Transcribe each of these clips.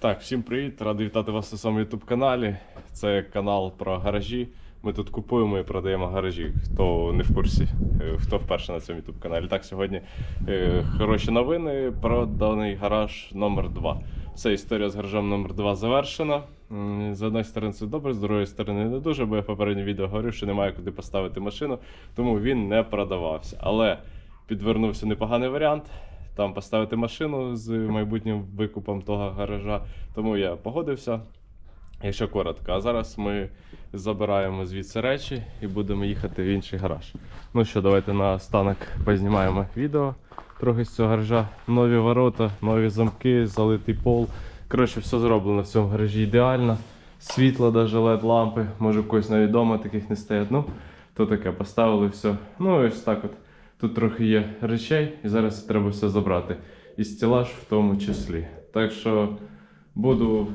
Так, всім привіт! Радий вітати вас на своєму YouTube каналі. Це канал про гаражі. Ми тут купуємо і продаємо гаражі. Хто не в курсі, е, хто вперше на цьому YouTube каналі. Так, сьогодні е, хороші новини про даний гараж номер 2 Все, історія з гаражем номер 2 завершена. З однієї сторони це добре, з другої сторони не дуже, бо я в попередньому відео говорив, що немає куди поставити машину, тому він не продавався. Але підвернувся непоганий варіант. Там поставити машину з майбутнім викупом того гаража. Тому я погодився. Якщо коротко, а зараз ми забираємо звідси речі і будемо їхати в інший гараж. Ну що, давайте на останок познімаємо відео трохи з цього гаража. Нові ворота, нові замки, залитий пол. Коротше, все зроблено в цьому гаражі ідеально. Світло, навіть LED лампи. Може, в когось навіть вдома таких не стоять. Ну, то таке, поставили все. Ну, ось так от. Тут трохи є речей, і зараз треба все забрати. І стелаж в тому числі. Так що буду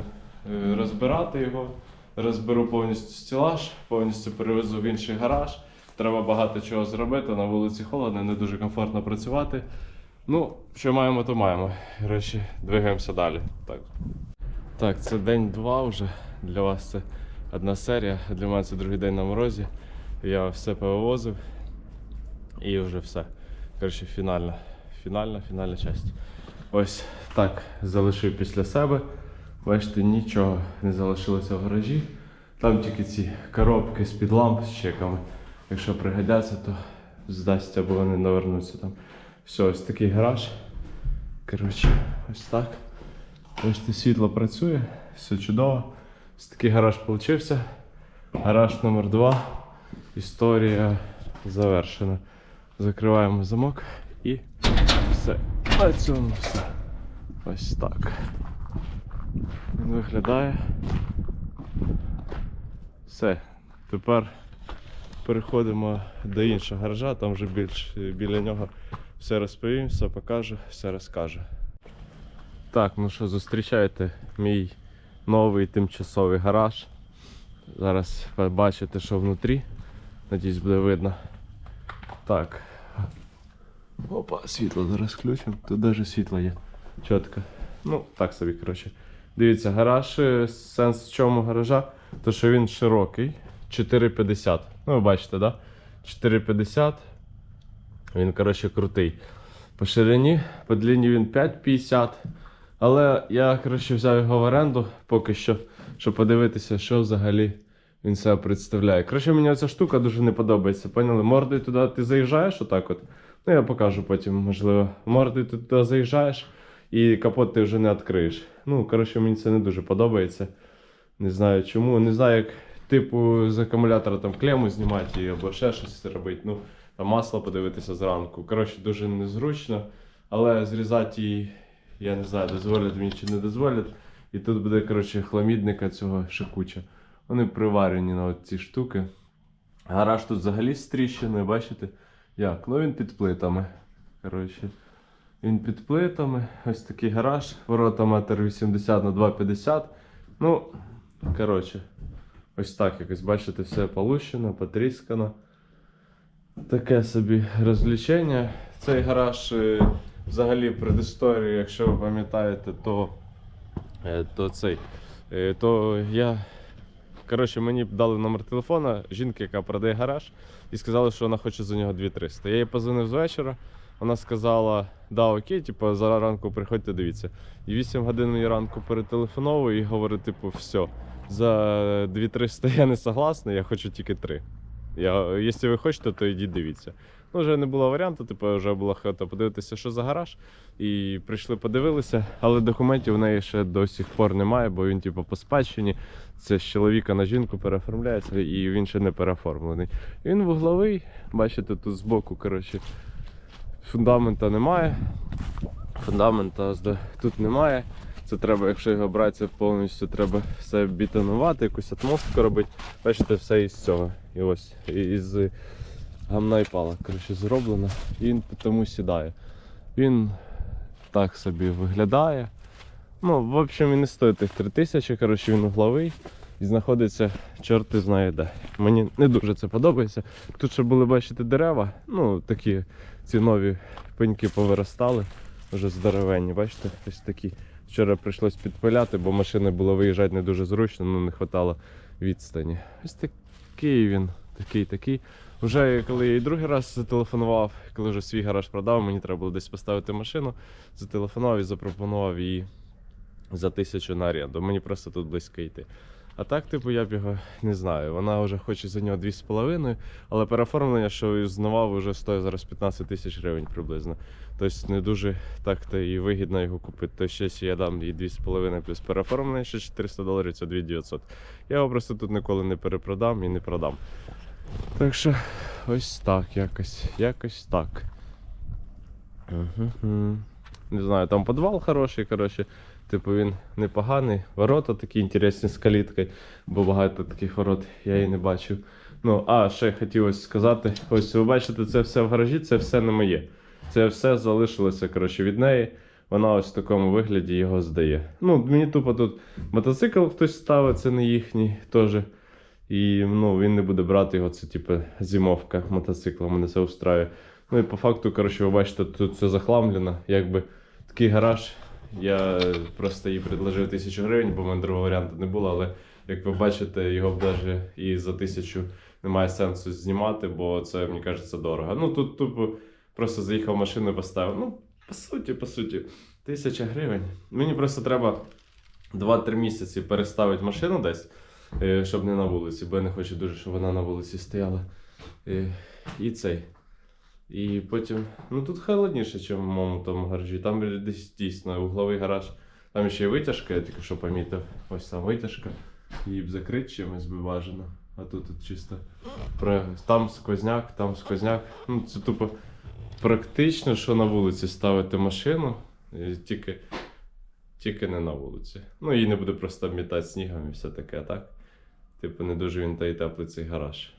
е, розбирати його, розберу повністю стелаж, повністю перевезу в інший гараж. Треба багато чого зробити. На вулиці холодно, не дуже комфортно працювати. Ну, що маємо, то маємо. Речі, двигаємося далі. Так. Так, це день два вже. Для вас це одна серія, для мене це другий день на морозі. Я все повивозив. І вже все. Коротше, фінальна. Фінальна, фінальна часть. Ось так залишив після себе. Бачите, нічого не залишилося в гаражі. Там тільки ці коробки з-під ламп з чеками. Якщо пригодяться, то здасться, або вони навернуться там. Все, ось такий гараж. Коротше, ось так. Бачите, світло працює, все чудово. Ось такий гараж получився. Гараж номер 2 Історія завершена. Закриваємо замок і все. На все. Ось так. Він виглядає. Все. Тепер переходимо до іншого гаража, там вже більш біля нього все розповім, все покажу, все розкажу. Так, ну що, зустрічайте мій новий тимчасовий гараж. Зараз побачите, що внутрі. Надіюсь, буде видно. Так. Опа, світло зараз включимо. Тут навіть світло є. Чітко. Ну, так собі, коротше. Дивіться, гараж, е, сенс в чому гаража? То що він широкий. 4,50. Ну, ви бачите, да? 4,50. Він, коротше, крутий. По ширині, по длині він 5,50. Але я, коротше, взяв його в оренду поки що, щоб подивитися, що взагалі він себе представляє. Коротше, мені ця штука дуже не подобається. Поняли? Мордою туди ти заїжджаєш отак от. Ну, я покажу потім, можливо. Мордою ти туди заїжджаєш і капот ти вже не відкриєш. Ну, коротше, мені це не дуже подобається. Не знаю чому. Не знаю, як типу з акумулятора там клему знімати і або ще щось робити. Ну, там масло подивитися зранку. Коротше, дуже незручно. Але зрізати її, я не знаю, дозволять мені чи не дозволять. І тут буде, коротше, хламідника цього ще куча. Вони приварені на ці штуки. Гараж тут взагалі з тріщиною, бачите? Як? Ну він під плитами. Коротше, він під плитами. Ось такий гараж. Ворота метр 80 на 2,50. Ну, коротше, ось так якось, бачите, все полущено, потріскано. Таке собі розвлечення. Цей гараж е, взагалі предісторію, якщо ви пам'ятаєте, то, е, то цей. е, То я. Коротше, мені дали номер телефона жінки, яка продає гараж, і сказали, що вона хоче за нього 2300. Я їй позвонив з вечора. Вона сказала, да, окей, типу, за ранку приходьте, дивіться. І 8 годин мені ранку перетелефоновую і говорю, типу, все, за 2300 я не согласний, я хочу тільки 3. Я, якщо ви хочете, то йдіть дивіться. Ну, вже не було варіанту, типу, вже була хата подивитися, що за гараж. І прийшли, подивилися, але документів у неї ще до сих пор немає, бо він, типу, по спадщині. Це з чоловіка на жінку переоформляється, і він ще не переоформлений. Він вугловий, бачите, тут збоку, коротше, фундамента немає. Фундамента тут немає. Це треба, якщо його брати, це повністю треба все бетонувати, якусь атмосферу робити. Бачите, все із цього. І ось із гамна і палок коротше, зроблено. І він тому сідає. Він так собі виглядає. Ну, в общем, він не стоїть тих 3000, коротше, він угловий і знаходиться чорти знає де. Мені не дуже це подобається. Тут ще були, бачите, дерева, ну такі ці нові пеньки повиростали, вже здоровенні, бачите, ось такі Вчора прийшлось підпиляти, бо машини було виїжджати не дуже зручно, ну не вистачало відстані. Ось такий він, такий, такий. Вже коли я і другий раз зателефонував, коли вже свій гараж продав, мені треба було десь поставити машину. Зателефонував і запропонував її за тисячу на оренду. Мені просто тут близько йти. А так, типу, я б його не знаю. Вона вже хоче за нього 2,5, але переоформлення, що існував, вже стоїть зараз 15 тисяч гривень приблизно. Тобто не дуже так-то і вигідно його купити. Тобто ще я дам їй 2,5 плюс переоформлення, ще 400 доларів, це 2900. Я його просто тут ніколи не перепродам і не продам. Так що ось так якось. Якось так. Не знаю, там підвал хороший, коротше. Типу він непоганий. Ворота такі інтересні з каліткою, бо багато таких ворот я і не бачив. Ну, а ще хотілося сказати: ось ви бачите, це все в гаражі, це все не моє. Це все залишилося коротше, від неї. Вона ось в такому вигляді його здає. Ну, мені тупо тут мотоцикл хтось ставить, це не їхній теж. І ну, він не буде брати його, це типу зимовка мотоцикла, мене це устраює. Ну і по факту, коротше, ви бачите, тут все захламлено. Якби такий гараж. Я просто їй предложив тисячу гривень, бо в мене другого варіанту не було, але як ви бачите, його б навіть і за тисячу немає сенсу знімати, бо це, мені кажеться, дорого. Ну тут тупо просто заїхав машину і поставив. Ну, по суті, по суті, тисяча гривень. Мені просто треба 2-3 місяці переставити машину десь, е, щоб не на вулиці, бо я не хочу дуже, щоб вона на вулиці стояла. Е, І цей. І потім. Ну тут холодніше, ніж в моєму тому гаражі. Там десь дійсно угловий гараж. Там ще й витяжка, я тільки що помітив. Ось там витяжка. Її б закрити чимось би бажано. А тут, тут чисто там сквозняк, там сквозняк. Ну це тупо практично, що на вулиці ставити машину, тільки, тільки не на вулиці. Ну її не буде просто мітати снігом і все таке, так? Типу, не дуже він та й теплий цей гараж.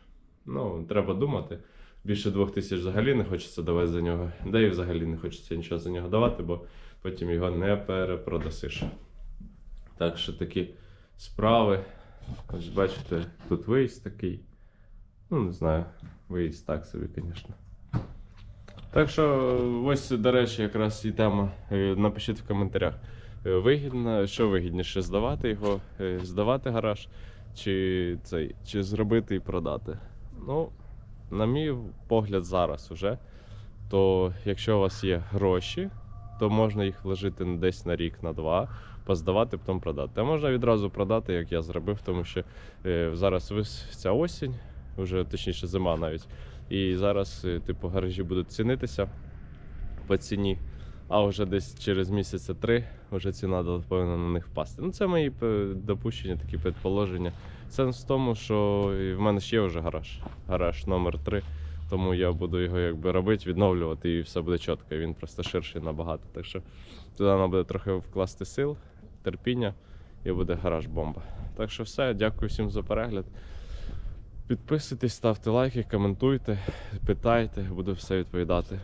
Ну, треба думати. Більше двох тисяч взагалі не хочеться давати за нього. Да і взагалі не хочеться нічого за нього давати, бо потім його не перепродасиш. Так що такі справи. Ось бачите, тут виїзд такий. Ну, не знаю, виїзд так собі, звісно. Так що, ось, до речі, якраз і тема. Е, Напишіть в коментарях. Е, Вигідно, що вигідніше здавати його, е, здавати гараж, чи цей, чи зробити і продати. Ну, на мій погляд, зараз уже, то якщо у вас є гроші, то можна їх вложити десь на рік, на два, поздавати, потім продати. А можна відразу продати, як я зробив, тому що е, зараз ця осінь, вже точніше зима навіть. І зараз, е, типу, гаражі будуть цінитися по ціні. А вже десь через місяця три вже ціна повинна на них впасти. Ну, це мої е, допущення, такі предположення. Сенс в тому, що в мене ще вже гараж. Гараж номер 3 тому я буду його якби робити, відновлювати, і все буде чітко. Він просто ширший набагато. Так що туди треба буде трохи вкласти сил, терпіння, і буде гараж бомба. Так що все, дякую всім за перегляд. Підписуйтесь, ставте лайки, коментуйте, питайте, буду все відповідати.